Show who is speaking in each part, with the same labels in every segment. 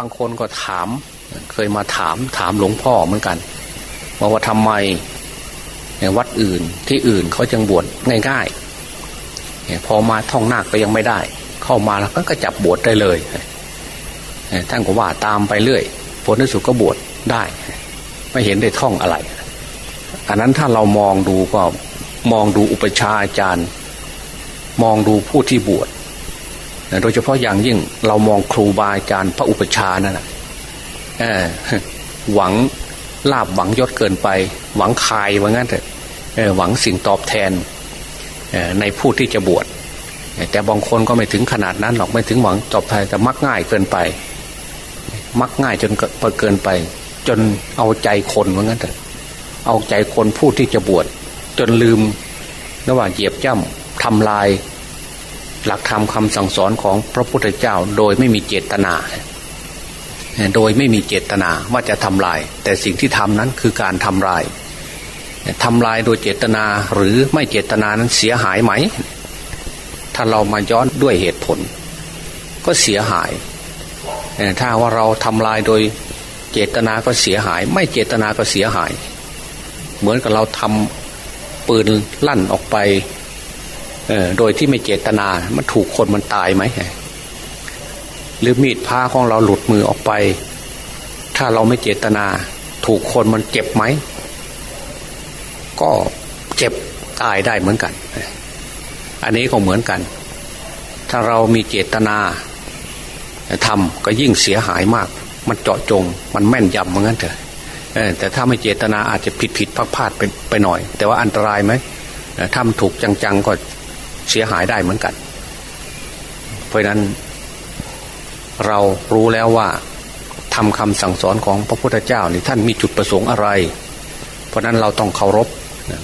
Speaker 1: บางคนก็ถามเคยมาถามถามหลวงพ่อเหมือนกันว่าว่าทำไมวัดอื่นที่อื่นเขาจึงบวชง่ายๆพอมาท่องนาคก็ยังไม่ได้ เข้ามาแล้วก็จับบวชได้เลยท่านก็ว่าตามไปเรื่อยผลที่สุดก็บวชได้ ไม่เห็นได้ท่องอะไร อันนั้นถ้าเรามองดูก็มองดูอุปชาอาจารย์ มองดูผู้ที่บวช โดยเฉพาะอย่างยิ่งเรามองครูบาอาจารย์พระอุปชานั่นแหละหวังลาบหวังยศเกินไป หวังคายว่างั้นเถอะหวังสิ่งตอบแทนในผู้ที่จะบวชแต่บางคนก็ไม่ถึงขนาดนั้นหรอกไม่ถึงหวังตอบแทนแต่มักง่ายเกินไป มักง่ายจนเกินไป จนเอาใจคนว่างั้นเถอะเอาใจคนผู้ที่จะบวชจนลืมระหว่างเหยียบย่ำทำลาย หลักธรรมคำสั่งสอนของพระพุทธเจ้าโดยไม่มีเจตนา โดยไม่มีเจตนาว่าจะทำลาย แต่สิ่งที่ทำนั้นคือการทำลายทำลายโดยเจตนาหรือไม่เจตนานั้นเสียหายไหม ถ้าเรามาย้อนด้วยเหตุผล ก็เสียหาย ถ้าว่าเราทำลายโดยเจตนาก็เสียหาย ไม่เจตนาก็เสียหาย เหมือนกับเราทำปืนลั่นออกไป โดยที่ไม่เจตนา มันถูกคนมันตายไหมหรือมีดผ้าของเราหลุดมือออกไป ถ้าเราไม่เจตนา ถูกคนมันเจ็บไหม ก็เจ็บตายได้เหมือนกัน อันนี้ก็เหมือนกัน ถ้าเรามีเจตนาทำก็ยิ่งเสียหายมาก มันเจาะจง มันแม่นยำเหมือนกันเถอะแต่ถ้าไม่เจตนาอาจจะผิดผิดพลาดพลาดไปไปหน่อย แต่ว่าอันตรายไหมทำถูกจังๆก็ เสียหายได้เหมือนกัน เพราะนั้น เรารู้แล้วว่าทำคำสั่งสอนของพระพุทธเจ้านี่ท่านมีจุดประสงค์อะไร เพราะนั้นเราต้องเคารพ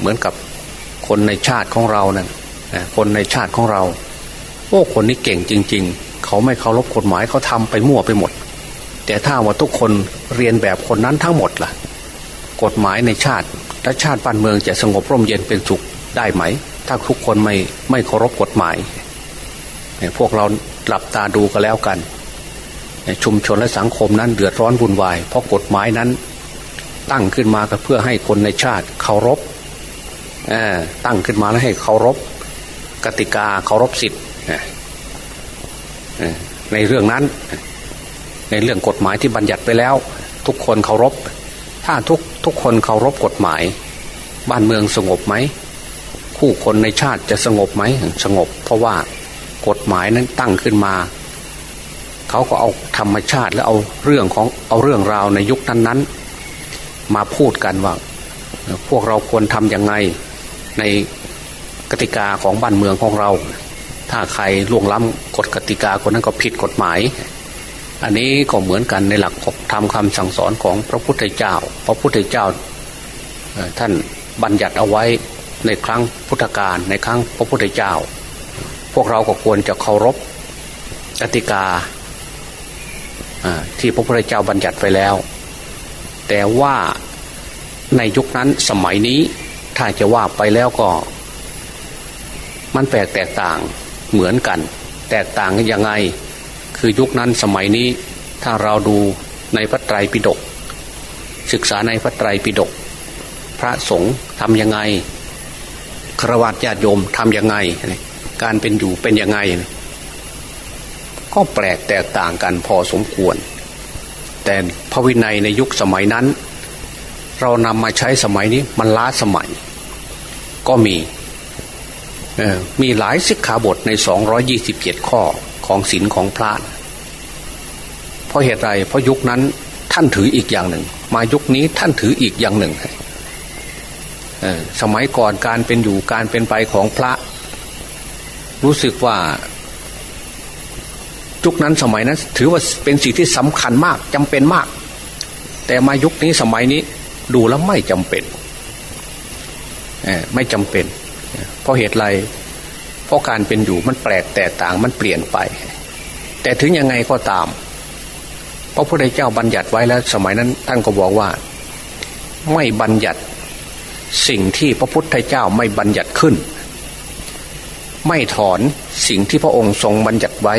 Speaker 1: เหมือนกับคนในชาติของเรานะ่ะคนในชาติของเราโอ้คนนี้เก่งจริง ๆ เขาไม่เคารพกฎหมายเขาทำไปมั่วไปหมด แต่ถ้าว่าทุกคนเรียนแบบคนนั้นทั้งหมดล่ะ กฎหมายในชาติและชาติบ้านเมืองจะสงบร่มเย็นเป็นสุข ได้ไหม ถ้าทุกคนไม่ไม่เคารพกฎหมาย พวกเราหลับตาดูก็แล้วกัน ชุมชนและสังคมนั้นเดือดร้อนวุ่นวาย เพราะกฎหมายนั้น ตั้งขึ้นมาก็เพื่อให้คนในชาติเคารพตั้งขึ้นมาแล้วให้เคารพกติกาเคารพสิทธิ์ในเรื่องนั้น ในเรื่องกฎหมายที่บัญญัติไปแล้ว ทุกคนเคารพ ถ้าทุกทุกคนเคารพกฎหมาย บ้านเมืองสงบไหม คู่คนในชาติจะสงบไหมสงบ เพราะว่ากฎหมายนั้นตั้งขึ้นมา เขาก็เอาธรรมชาติแล้วเอาเรื่องของเอาเรื่องราวในยุคนั้นๆ มาพูดกันว่า พวกเราควรทำยังไงในกติกาของบ้านเมืองของเรา ถ้าใครล่วงล้ำกฎกติกาคนนั้นก็ผิดกฎหมาย อันนี้ก็เหมือนกันในหลักทำคำสั่งสอนของพระพุทธเจ้า พระพุทธเจ้าท่านบัญญัติเอาไว้ ในครั้งพุทธกาลในครั้งพระพุทธเจ้า พวกเราก็ควรจะเคารพกติกาที่พระพุทธเจ้าบัญญัติไว้แล้ว แต่ว่าในยุคนั้นสมัยนี้ถ้าจะว่าไปแล้วก็ มันแปลกแตกต่างเหมือนกัน แตกต่างกันยังไง คือยุคนั้นสมัยนี้ถ้าเราดูในพระไตรปิฎกศึกษาในพระไตรปิฎกพระสงฆ์ทำยังไง ครวญญาติโยมทำยังไง การเป็นอยู่เป็นยังไง ก็แปลกแตกต่างกันพอสมควร แต่พระวินัยในยุคสมัยนั้น เรานำมาใช้สมัยนี้มันล้าสมัย ก็มีมีหลายสิกขาบทใน 227 ข้อของศีลของพระเพราะเหตุไรเพราะยุคนั้นท่านถืออีกอย่างหนึ่ง มายุคนี้ท่านถืออีกอย่างหนึ่ง สมัยก่อนการเป็นอยู่การเป็นไปของพระ รู้สึกว่ายุคนั้นสมัยนั้นถือว่าเป็นสิ่งที่สำคัญมากจำเป็นมาก แต่มายุคนี้สมัยนี้ดูแล้วไม่จำเป็นไม่จำเป็น เพราะเหตุไรเพราะการเป็นอยู่มันแปลกแตกต่างมันเปลี่ยนไป แต่ถึงยังไงก็ตามพระพุทธเจ้าบัญญัติไว้แล้ว สมัยนั้นท่านก็บอกว่า ไม่บัญญัติ สิ่งที่พระพุทธเจ้าไม่บัญญัติขึ้น ไม่ถอนสิ่งที่พระองค์ทรงบัญญัติไว้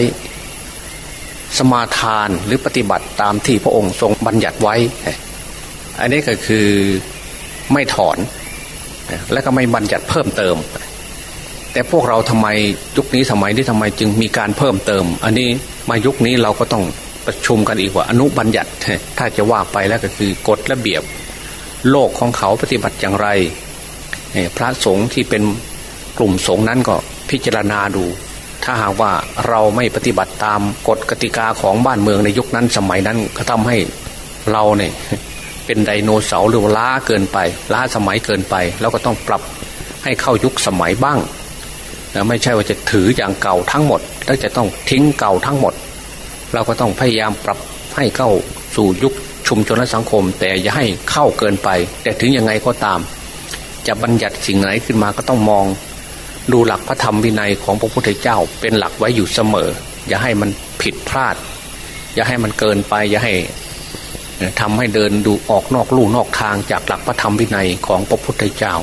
Speaker 1: สมาทานหรือปฏิบัติตามที่พระองค์ทรงบัญญัติไว้ อันนี้ก็คือไม่ถอน และก็ไม่บัญญัติเพิ่มเติม แต่พวกเราทำไมยุคนี้สมัยนี้ทำไมจึงมีการเพิ่มเติม อันนี้มายุคนี้เราก็ต้องประชุมกันอีกว่าอนุบัญญัติ ถ้าจะว่าไปแล้วก็คือกฎระเบียบ โลกของเขาปฏิบัติอย่างไร พระสงฆ์ที่เป็นกลุ่มสงฆ์นั้นก็พิจารณาดู ถ้าหากว่าเราไม่ปฏิบัติตามกฎกติกาของบ้านเมืองในยุคนั้นสมัยนั้นก็ทำให้เราเนี่ยเป็นไดโนเสาร์หรือล้าเกินไป ล้าสมัยเกินไป แล้วก็ต้องปรับให้เข้ายุคสมัยบ้างไม่ใช่ว่าจะถืออย่างเก่าทั้งหมด แล้วจะต้องทิ้งเก่าทั้งหมด เราก็ต้องพยายามปรับให้เข้าสู่ยุค ชุมชนและสังคม แต่อย่าให้เข้าเกินไป แต่ถึงยังไงก็ตาม จะบัญญัติสิ่งไหนขึ้นมาก็ต้องมอง ดูหลักพระธรรมวินัยของพระพุทธเจ้า เป็นหลักไว้อยู่เสมอ อย่าให้มันผิดพลาด อย่าให้มันเกินไป อย่าให้ทำให้เดินดูออกนอกลู่นอกทางจากหลักพระธรรมวินัยของพระพุทธเจ้า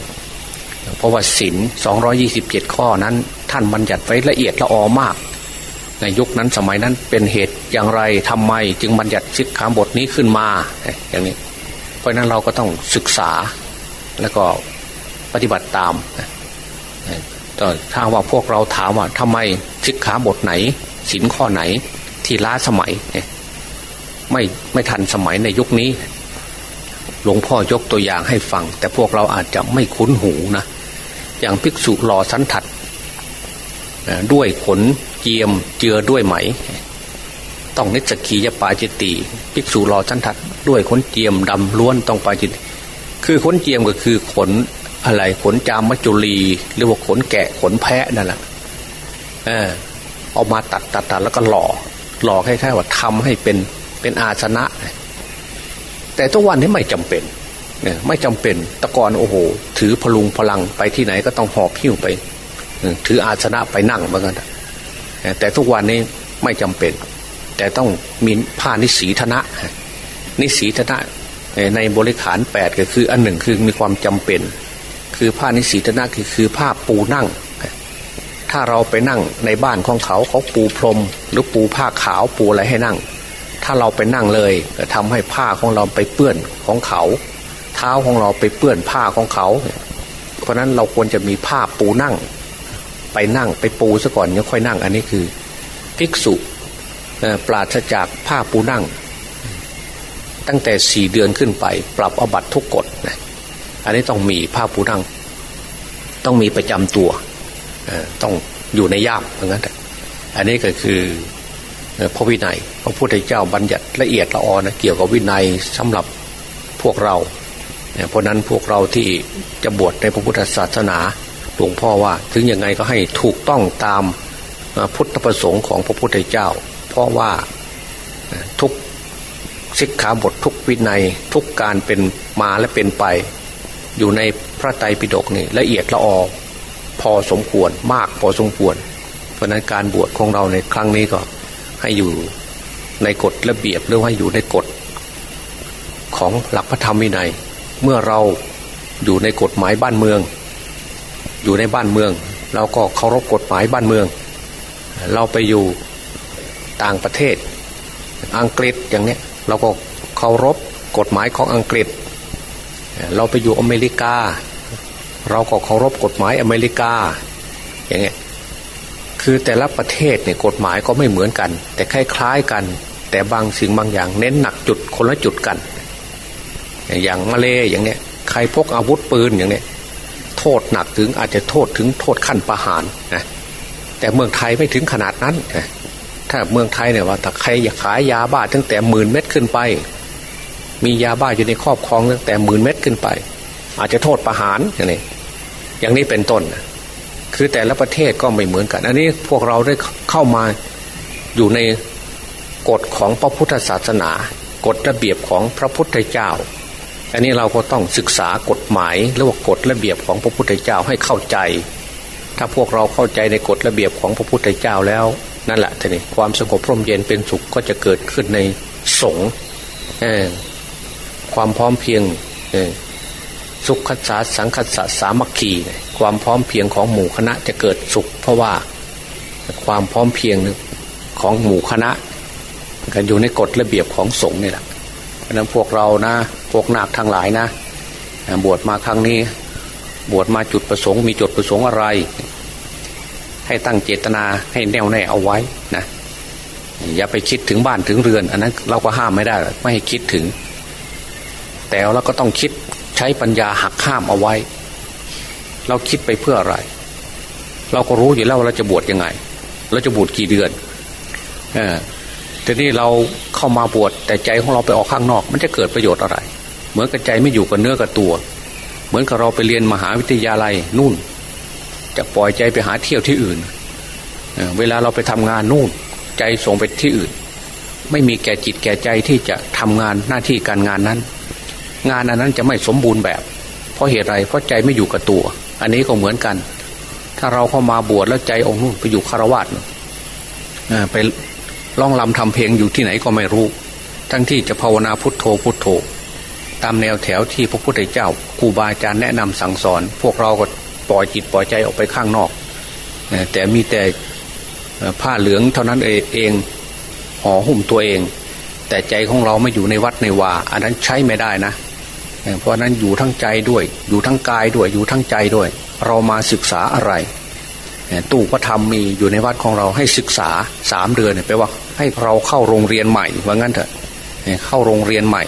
Speaker 1: เพราะว่าศีล227 ข้อนั้น ท่านบัญญัติไว้ละเอียดละออมาก ในยุคนั้นสมัยนั้นเป็นเหตุอย่างไรทำไม จึงบัญญัติสิกขาบทนี้ขึ้นมาอย่างนี้ เพราะนั้นเราก็ต้องศึกษาแล้วก็ปฏิบัติตามแต่ถ้าว่าพวกเราถามว่าทำไมสิกขาบทไหนสินข้อไหนที่ล้าสมัยไม่ไม่ทันสมัยในยุคนี้ หลวงพ่อยกตัวอย่างให้ฟัง แต่พวกเราอาจจะไม่คุ้นหูนะอย่างภิกษุหล่อสันทัด ด้วยขนเจียมเจือด้วยไหม ต้องนิสกียปาจิตติภิกษุหล่อสันทัดด้วยขนเจียมดำล้วนต้องปาจิต คือขนเจียมก็คือขนอะไรขนจามมัจจุรีหรือว่าขนแกะขนแพะนั่นแหละเออเอามาตัดตัดตัดแล้วก็หล่อ หล่อคล้ายๆว่าทำให้เป็นเป็นอาสนะ แต่ทุกวันนี้ไม่จำเป็นไม่จำเป็นตะกอนโอ้โห ถือพลุงพลังไปที่ไหนก็ต้องหอบหิ้วไป ถืออาสนะไปนั่งเหมือนกันแต่ทุกวันนี้ไม่จำเป็น แต่ต้องมีผ้านิสีธนะ นิสีธนะในบริขารแปดก็คืออันหนึ่งคือมีความจำเป็น คือผ้านิสีธนะคือคือผ้าปูนั่ง ถ้าเราไปนั่งในบ้านของเขาเขาปูพรม หรือปูผ้าขาวปูอะไรให้นั่ง ถ้าเราไปนั่งเลยทำให้ผ้าของเราไปเปื้อนของเขา เท้าของเราไปเปื้อนผ้าของเขา เพราะนั้นเราควรจะมีผ้าปูนั่ง ไปนั่งไปปูซะก่อนยังค่อยนั่ง อันนี้คือ ภิกษุปราศจากผ้าปูนั่ง ตั้งแต่สี่เดือนขึ้นไป ปรับอบัตทุกกฎนะอันนี้ต้องมีผ้าปูนั่ง ต้องมีประจำตัวต้องอยู่ในย่ามเหมือนกันอันนี้ก็คือพระวินัยพระพุทธเจ้าบัญญัติละเอียดละออนะเกี่ยวกับวินัยสำหรับพวกเราเพราะนั้นพวกเราที่จะบวชในพระพุทธศาสนา หลวงพ่อว่าถึงยังไงก็ให้ถูกต้องตามพุทธประสงค์ของพระพุทธเจ้า เพราะว่าทุกสิกขาบททุกวินัยทุกการเป็นมาและเป็นไป อยู่ในพระไตรปิฎกนี่ละเอียดละออพอสมควรมากพอสมควร เพราะนั้นการบวชของเราในครั้งนี้ก็ให้อยู่ในกฎระเบียบหรือว่าอยู่ในกฎของหลักพระธรรมวินัย เมื่อเราอยู่ในกฎหมายบ้านเมือง อยู่ในบ้านเมือง เราก็เคารพกฎหมายบ้านเมือง เราไปอยู่ต่างประเทศ อังกฤษอย่างเนี้ยเราก็เคารพกฎหมายของอังกฤษ เราไปอยู่อเมริกา เราก็เคารพกฎหมายอเมริกาอย่างเงี้ยคือแต่ละประเทศเนี่ยกฎหมายก็ไม่เหมือนกัน แต่คล้ายๆกัน แต่บางสิ่งบางอย่างเน้นหนักจุดคนละจุดกัน อย่างมาเลอย่างเนี้ยใครพกอาวุธปืนอย่างเนี้ย ทษหนักถึงอาจจะโทษถึงโทษขั้นประหารนะแต่เมืองไทยไม่ถึงขนาดนั้นนะถ้าเมืองไทยเนี่ยว่าถ้าใครอยากขายยาบ้าตั้งแต่หมื่นเม็ดขึ้นไป มียาบ้าอยู่ในครอบครองตั้งแต่หมื่นเม็ดขึ้นไป อาจจะโทษประหารอย่างนี้อย่างนี้เป็นต้น คือแต่ละประเทศก็ไม่เหมือนกัน อันนี้พวกเราได้เข้ามาอยู่ในกฎของพระพุทธศาสนา กฎระเบียบของพระพุทธเจ้า อันนี้เราก็ต้องศึกษากฎหมายหรือว่ากฎระเบียบของพระพุทธเจ้าให้เข้าใจ ถ้าพวกเราเข้าใจในกฎระเบียบของพระพุทธเจ้าแล้วนั่นแหละทีนี้ความสงบร่มเย็นเป็นสุขก็จะเกิดขึ้นในสงฆ์ความพร้อมเพียงสุขคัสสาสังคัสสะสามัคคีความพร้อมเพียงของหมู่คณะจะเกิดสุข เพราะว่าความพร้อมเพียงของหมู่คณะกันอยู่ในกฎระเบียบของสงฆ์นี่แหละ พราะนั้นพวกเรานะ พวกนาคทั้งหลายนะ บวชมาครั้งนี้ บวชมาจุดประสงค์ มีจุดประสงค์อะไร ให้ตั้งเจตนาให้แน่วแน่เอาไว้นะ อย่าไปคิดถึงบ้านถึงเรือน อันนั้นเราก็ห้ามไม่ได้ ไม่ให้คิดถึง แต่เราก็ต้องคิดใช้ปัญญาหักข้ามเอาไว้ เราคิดไปเพื่ออะไร เราก็รู้อยู่แล้วว่าเราจะบวชยังไง เราจะบวชกี่เดือน เออ แต่นี่เราเข้ามาบวชแต่ใจของเราไปออกข้างนอก มันจะเกิดประโยชน์อะไร เหมือนกับใจไม่อยู่กับเนื้อกับตัว เหมือนกับเราไปเรียนมหาวิทยาลัยนู่น จะปล่อยใจไปหาเที่ยวที่อื่น เวลาเราไปทำงานนู่น ใจส่งไปที่อื่น ไม่มีแก่จิตแก่ใจที่จะทำงานหน้าที่การงานนั้น งานอันนั้นจะไม่สมบูรณ์แบบ เพราะเหตุไรเพราะใจไม่อยู่กับตัว อันนี้ก็เหมือนกัน ถ้าเราเข้ามาบวชแล้วใจองค์นู่นไปอยู่คารวะไป ร้องลำทำเพลงอยู่ที่ไหนก็ไม่รู้ ทั้งที่จะภาวนาพุทโธพุทโธ ตามแนวแถวที่พระพุทธเจ้าครูบาอาจารย์แนะนำสั่งสอน พวกเราก็ปล่อยจิตปล่อยใจออกไปข้างนอก แต่มีแต่ผ้าเหลืองเท่านั้นเองห่อหุ้มตัวเอง แต่ใจของเราไม่อยู่ในวัดในวาอันนั้นใช้ไม่ได้นะ เพราะนั้นอยู่ทั้งใจด้วย อยู่ทั้งกายด้วยอยู่ทั้งใจด้วย เรามาศึกษาอะไรตู้พระธรรมมีอยู่ในวัดของเราให้ศึกษาสามเดือนแปลว่า ให้เราเข้าโรงเรียนใหม่ว่างั้นเถอะเข้าโรงเรียนใหม่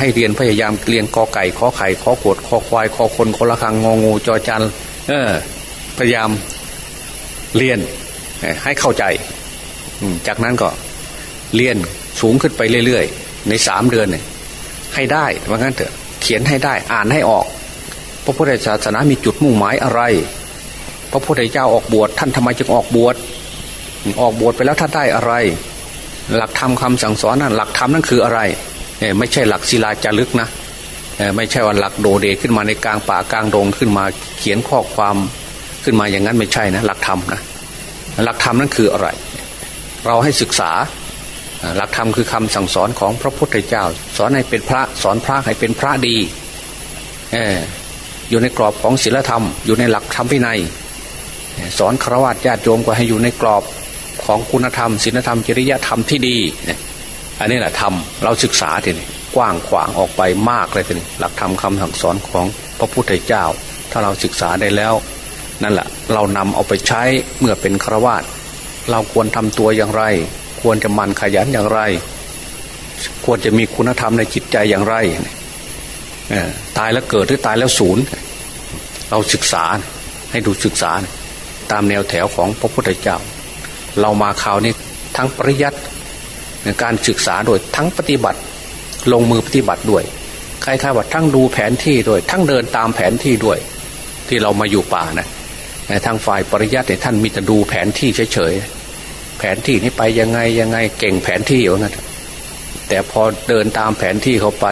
Speaker 1: ให้เรียนพยายามเรียนกอไก่ขอไข่ขอกดขอควายขอคนคนละคังงองูจอจันเออพยายามเรียนให้เข้าใจ จากนั้นก็เรียนสูงขึ้นไปเรื่อยๆ ในสามเดือนเนี่ยให้ได้ว่างั้นเถอะเขียนให้ได้อ่านให้ออก พระพุทธศาสนามีจุดมุ่งหมายอะไร พระพุทธเจ้าออกบวชท่านทำไมจึงออกบวช ออกบวชไปแล้วท่านได้อะไร หลักธรรมคาสั่งสอนนั่นหลักธรรมนั่นคืออะไรไม่ใช่หลักศิลาจารึกนะไม่ใช่ว่าหลักโดเดขึ้นมาในกลางป่ากลางดงขึ้นมาเขียนข้อความขึ้นมาอย่างนั้นไม่ใช่นะหลักธรรมนะหลักธรรมนั่นคืออะไร เราให้ศึกษาหลักธรรมคือคำสั่งสอนของพระพุทธเจ้า สอนให้เป็นพระสอนพระให้เป็นพระดีอยู่ในกรอบของศีลธรรม อยู่ในหลักธรรมพินัย สอนครวญญาติโยมก็ให้อยู่ในกรอบ ของคุณธรรมศีลธรรมจริยธรรมที่ดีอันนี้แหละธรรมเราศึกษาทีนี้กว้างขวางออกไปมากเลยทีนี้หลักธรรมคำสั่งสอนของพระพุทธเจ้า ถ้าเราศึกษาได้แล้ว นั่นแหละเรานำเอาไปใช้เมื่อเป็นครวญเราควรทำตัวอย่างไร ควรจะมันขยันอย่างไร ควรจะมีคุณธรรมในจิตใจอย่างไรตายแล้วเกิดหรือตายแล้วศูนย์เราศึกษาให้ดูศึกษาตามแนวแถวของพระพุทธเจ้า เรามาคราวนี้ทั้งปริยัติการศึกษาโดยทั้งปฏิบัติ ลงมือปฏิบัติด้วยคล้ายๆว่าทั้งดูแผนที่ด้วย ทั้งเดินตามแผนที่ด้วย ที่เรามาอยู่ป่านะทางฝ่ายปริยัติท่านมีแต่ดูแผนที่เฉยๆแผนที่นี้ไปยังไงยังไงเก่งแผนที่อย่นั้นแต่พอเดินตามแผนที่เขาไป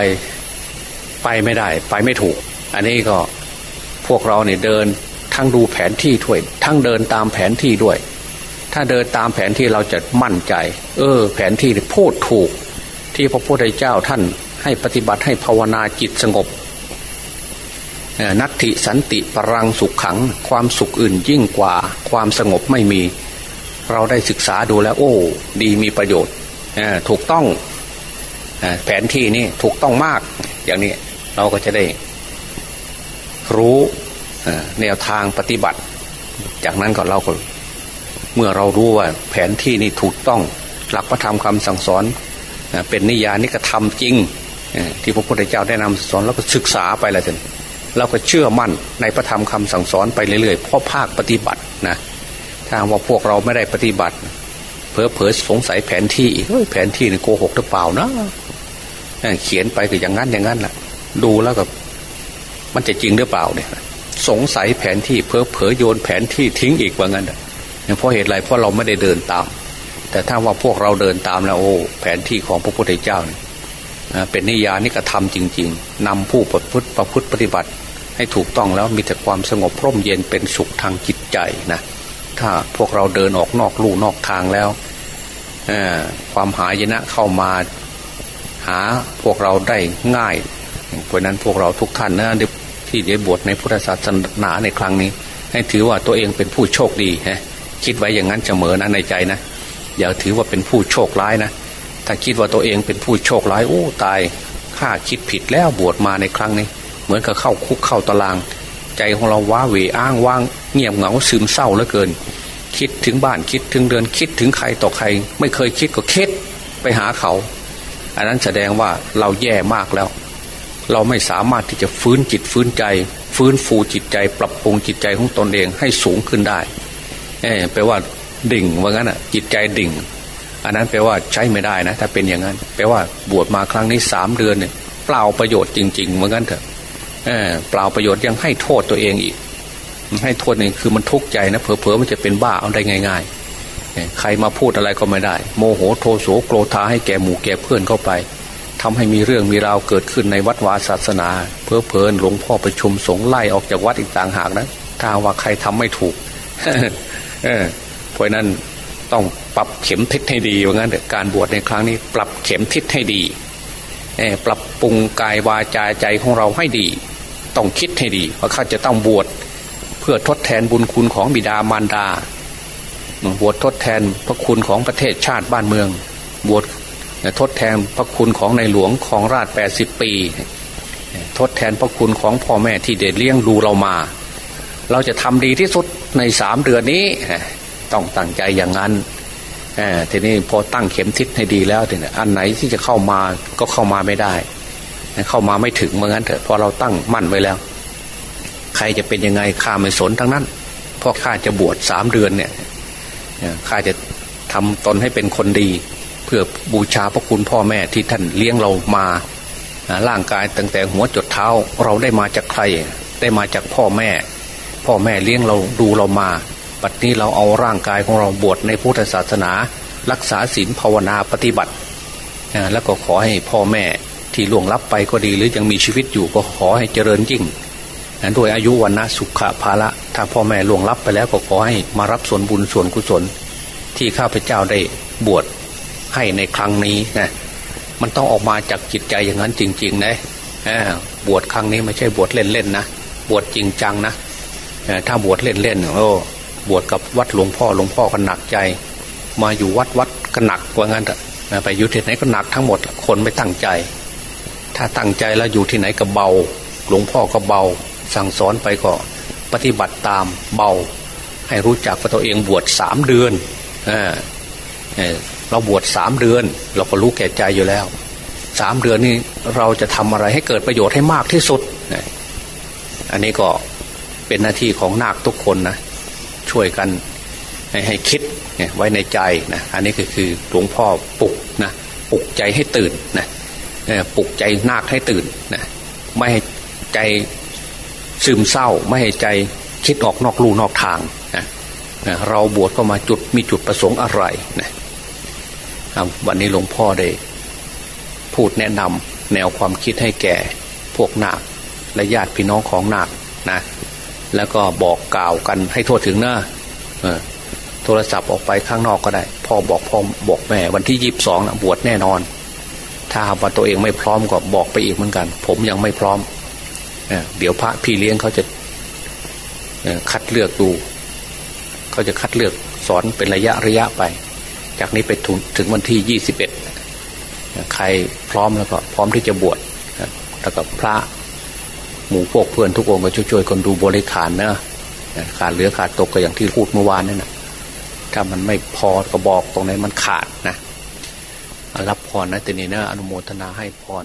Speaker 1: ไปไม่ได้ ไปไม่ถูก อันนี้ก็พวกเราเนี่ยเดินทั้งดูแผนที่ถ้วย ทั้งเดินตามแผนที่ด้วย ถ้าเดินตามแผนที่เราจะมั่นใจ เออ แผนที่พูดถูก ที่พระพุทธเจ้าท่านให้ปฏิบัติให้ภาวนาจิตสงบนัตติสันติปรังสุขขัง ความสุขอื่นยิ่งกว่าความสงบไม่มี เราได้ศึกษาดูแล้ว โอ้ ดีมีประโยชน์ถูกต้องแผนที่นี่ถูกต้องมาก อย่างนี้เราก็จะได้ รู้แนวทางปฏิบัติ จากนั้นก็เราก็ เมื่อเรารู้ว่าแผนที่นี่ถูกต้องหลักพระธรรมคำสั่งสอน เป็นนิยานิกระทำจริง ที่พระพุทธเจ้าได้นำสอนแล้วก็ศึกษาไปแล้วจนเราก็เชื่อมั่นในพระธรรมคำสั่งสอนไปเรื่อยๆเพราะภาคปฏิบัตินะถ้าว่าพวกเราไม่ได้ปฏิบัติเพอเพอสงสัยแผนที่อีกแผนที่นี่โกหกหรือเปล่านะเขียนไปก็อย่างนั้นอย่างนั้นแหละดูแล้วก็มันจะจริงหรือเปล่าเนี่ยสงสัยแผนที่เพอเพอโยนแผนที่ทิ้งอีกว่างั้น เพราะเหตุไรเพราะเราไม่ได้เดินตาม แต่ถ้าว่าพวกเราเดินตามแล้วโอ้แผนที่ของพระพุทธเจ้าเนี่เป็นนิยานิกระทำจริง ๆนำผู้ประพฤติประพฤติปฏิบัติ ให้ถูกต้องแล้วมีแต่ความสงบร่มเย็นเป็นสุขทางจิตใจนะถ้าพวกเราเดินออกนอกลู่นอกทางแล้วความหายนะเข้ามาหาพวกเราได้ง่ายเพราะนั้นพวกเราทุกท่านนะที่ได้บวชในพุทธศาสนาในครั้งนี้ ให้ถือว่าตัวเองเป็นผู้โชคดีฮะ คิดไว้อย่างนั้นเสมอนะในใจนะอย่าถือว่าเป็นผู้โชคร้ายนะถ้าคิดว่าตัวเองเป็นผู้โชคร้ายโอ้ตายข้าคิดผิดแล้วบวชมาในครั้งนี้ เหมือนกับเข้าคุกเข้าตาราง ใจของเราว้าเหวอ้างว่าง เงียบเหงาซึมเศร้าเหลือเกิน คิดถึงบ้านคิดถึงเดือนคิดถึงใครต่อใคร ไม่เคยคิดก็คิดไปหาเขา อันนั้นแสดงว่าเราแย่มากแล้ว เราไม่สามารถที่จะฟื้นจิตฟื้นใจ ฟื้นฟูจิตใจ ปรับปรุงจิตใจของตนเองให้สูงขึ้นได้ เออแปลว่าดิ่งว่างั้นอะ จิตใจดิ่ง อันนั้นแปลว่าใช้ไม่ได้นะ ถ้าเป็นอย่างนั้น แปลว่าบวชมาครั้งนี้สามเดือนเนี่ยเปล่าประโยชน์จริงๆเหมือนกันเถอะเออเปล่าประโยชน์ยังให้โทษตัวเองอีก ให้โทษนี่คือมันทุกข์ใจนะเผลอๆมันจะเป็นบ้าเอาได้ง่ายๆเออใครมาพูดอะไรก็ไม่ได้ โมโหโทโสโกรธาให้แก่หมู่แก่เพื่อนเข้าไปทำให้มีเรื่องมีราวเกิดขึ้นในวัดวาศาสนา เพื่อเพลินหลวงพ่อประชุมสงฆ์ไล่ออกจากวัดอีกต่างหากนะถ้าว่าใครทำไม่ถูก เออเพราะนั้นต้องปรับเข็มทิศให้ดีว่างั้นการบวชในครั้งนี้ปรับเข็มทิศให้ดีเออปรับปรุงกายวาจาใจของเราให้ดี ต้องคิดให้ดีว่าข้าจะต้องบวชเพื่อทดแทนบุญคุณของบิดามารดา บวชทดแทนพระคุณของประเทศชาติบ้านเมือง บวชทดแทนพระคุณของในหลวงของราช 80 ปี ทดแทนพระคุณของพ่อแม่ที่เด็ดเลี้ยงดูเรามา เราจะทำดีที่สุด ในสามเดือนนี้ต้องตั้งใจอย่างนั้นทีนี้พอตั้งเข็มทิศให้ดีแล้วทีนี้อันไหนที่จะเข้ามาก็เข้ามาไม่ได้ เข้ามาไม่ถึงเมื่อนกันเถอะพอเราตั้งมั่นไว้แล้ว ใครจะเป็นยังไงข้าไม่สนทั้งนั้นเพราะข้าจะบวชสามเดือนเนี่ยข้าจะทำตนให้เป็นคนดี เพื่อบูชาพระคุณพ่อแม่ที่ท่านเลี้ยงเรามาอ่าร่างกายตั้งแต่หัวจดเท้าเราได้มาจากใคร ได้มาจากพ่อแม่ พ่อแม่เลี้ยงเราดูเรามาปัจจุบันเราเอาร่างกายของเราบวชในพุทธศาสนา รักษาศีลภาวนาปฏิบัติ แล้วก็ขอให้พ่อแม่ที่ล่วงลับไปก็ดีหรือยังมีชีวิตอยู่ก็ขอให้เจริญยิ่งด้วยอายุวันนะสุขภาละถ้าพ่อแม่ล่วงลับไปแล้วก็ขอให้มารับส่วนบุญส่วนกุศล ที่ข้าพเจ้าได้บวชให้ในครั้งนี้นะมันต้องออกมาจากจิตใจอย่างนั้นจริง ๆ นะบวชครั้งนี้ไม่ใช่บวชเล่นๆนะบวชจริงจังนะ ถ้าบวชเล่นๆโอ้บวชกับวัดหลวงพ่อหลวงพ่อก็หนักใจ มาอยู่วัดวัดก็หนักกว่างั้นเถอะไปอยู่ที่ไหนก็หนักทั้งหมดคนไม่ตั้งใจ ถ้าตั้งใจแล้วอยู่ที่ไหนก็เบา หลวงพ่อก็เบา สั่งสอนไปก็ปฏิบัติตามเบา ให้รู้จักว่าตัวเองบวชสามเดือนเราบวชสามเดือน เราก็รู้แก่ใจอยู่แล้วสามเดือนนี้เราจะทำอะไรให้เกิดประโยชน์ให้มากที่สุด อันนี้ก็ เป็นหน้าที่ของนาคทุกคนนะช่วยกันให้ให้คิดเนี่ยไว้ในใจนะอันนี้ก็คือหลวงพ่อปลุกนะปลุกใจให้ตื่นนะปลุกใจนาคให้ตื่นนะไม่ให้ใจซึมเศร้า ไม่ให้ใจคิดออกนอกลู่นอกทางนะเราบวชเข้ามาจุดมีจุดประสงค์อะไรนะวันนี้หลวงพ่อได้พูดแนะนำแนวความคิดให้แก่พวกนาคและญาติพี่น้องของนาคนะ แล้วก็บอกกล่าวกันให้ทั่วถึงนะเออโทรศัพท์ออกไปข้างนอกก็ได้ พ่อบอกพ่อบอกแม่ วันที่ยีิบสองนะบวชแน่นอน ถ้าว่าตัวเองไม่พร้อมก็บอกไปอีกเหมือนกัน ผมยังไม่พร้อมเอเดี๋ยวพระพี่เลี้ยงเขาจะคัดเลือกดูเขาจะคัดเลือกสอนเป็นระยะระยะไป จากนี้ไปถึงถึงวันที่ยี่สิบเอ็ดใครพร้อมแล้วก็พร้อมที่จะบวชแล้วก็พระ หมู่พวกเพื่อนทุกองค์ก็ช่วยๆคนดูบริขารนะขาดเหลือขาดตกก็อย่างที่พูดเมื่อวานนั่นนะถ้ามันไม่พอก็บอกตรงไหนมันขาดนะรับพรนะตีนี้นะอนุโมทนาให้พร